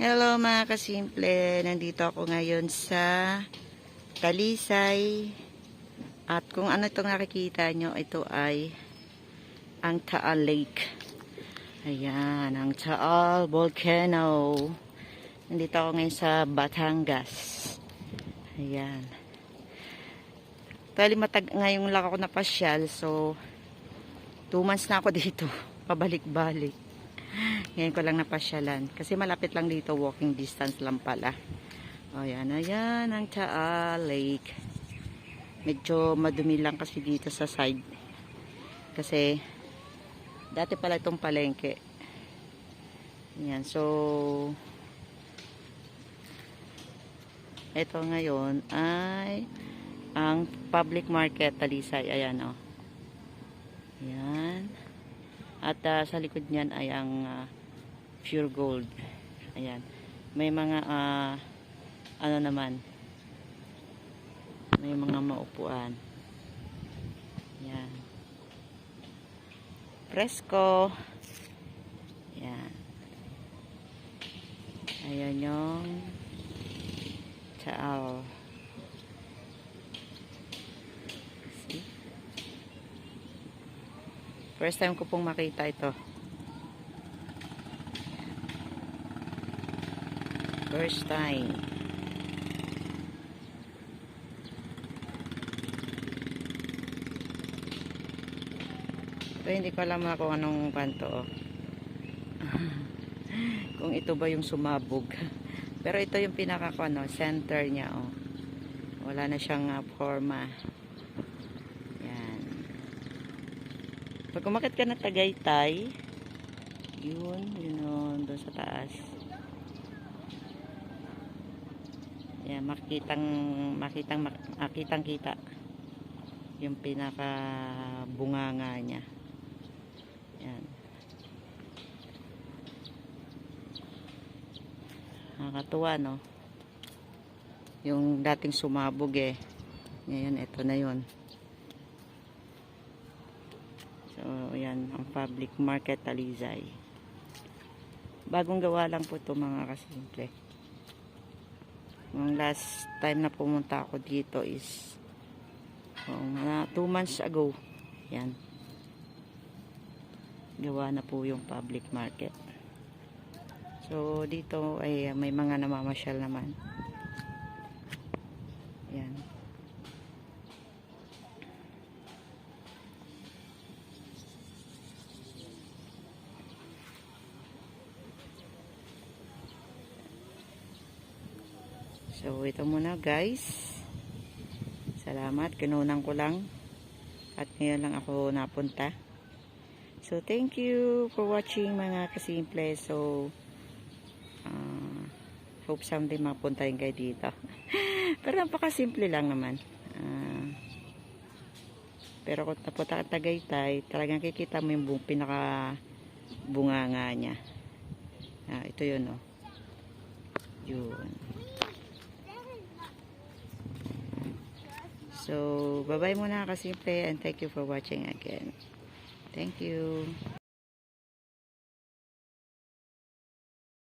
Hello mga kasimple, nandito ako ngayon sa Talisay at kung ano itong nakikita nyo, ito ay ang Taal Lake. Ayan, ang Taal Volcano. Nandito ako ngayon sa Batangas. Ayan. Tali matag ngayong lang ako napasyal, so two months na ako dito, pabalik-balik. Ngayon ko lang napasyalan. Kasi malapit lang dito, walking distance lang pala. O yan, ayan, ang Taal Lake. Medyo madumi lang kasi dito sa side. Kasi, dati pala itong palengke. Yan, so, ito ngayon ay ang public market Talisay. Ayan, o. Ayan. At ah, sa likod niyan ay ang ah, pure gold. Ayan. May mga ah, ano naman. May mga maupuan. Ayan. Presko. Ayan. Ayan yung Taal. First time ko pong makita ito. First time. Ito hindi ko alam kung anong kanto. oh. kung ito ba yung sumabog. Pero ito yung pinaka ano, center niya. Oh. Wala na siyang ah, forma. Yan. Pag umakit ka ng Tagaytay, yun, yun, doon sa taas. Yan, makitang, makitang, makitang kita yung pinaka bunganga niya. Yan. Nakakatuwa, no? Yung dating sumabog eh. Ngayon, ito na yun. So, yan, ang public market Talizay. Bagong gawa lang po ito mga kasimple. Yung last time na pumunta ako dito is oh, mga 2 months ago. Yan. Gawa na po yung public market. So, dito ay may mga namamasyal naman. Yan. So, ito muna guys. Salamat. Kinunan ko lang. At ngayon lang ako napunta. So, thank you for watching mga kasimple. So, uh, hope someday mapunta rin kayo dito. pero napakasimple lang naman. Ah, pero kung napunta ka Tagaytay, talagang kikita mo yung bu- pinaka bunganga niya. Ah, ito yun, oh. Yun. So, bye-bye muna kasimple and thank you for watching again. Thank you.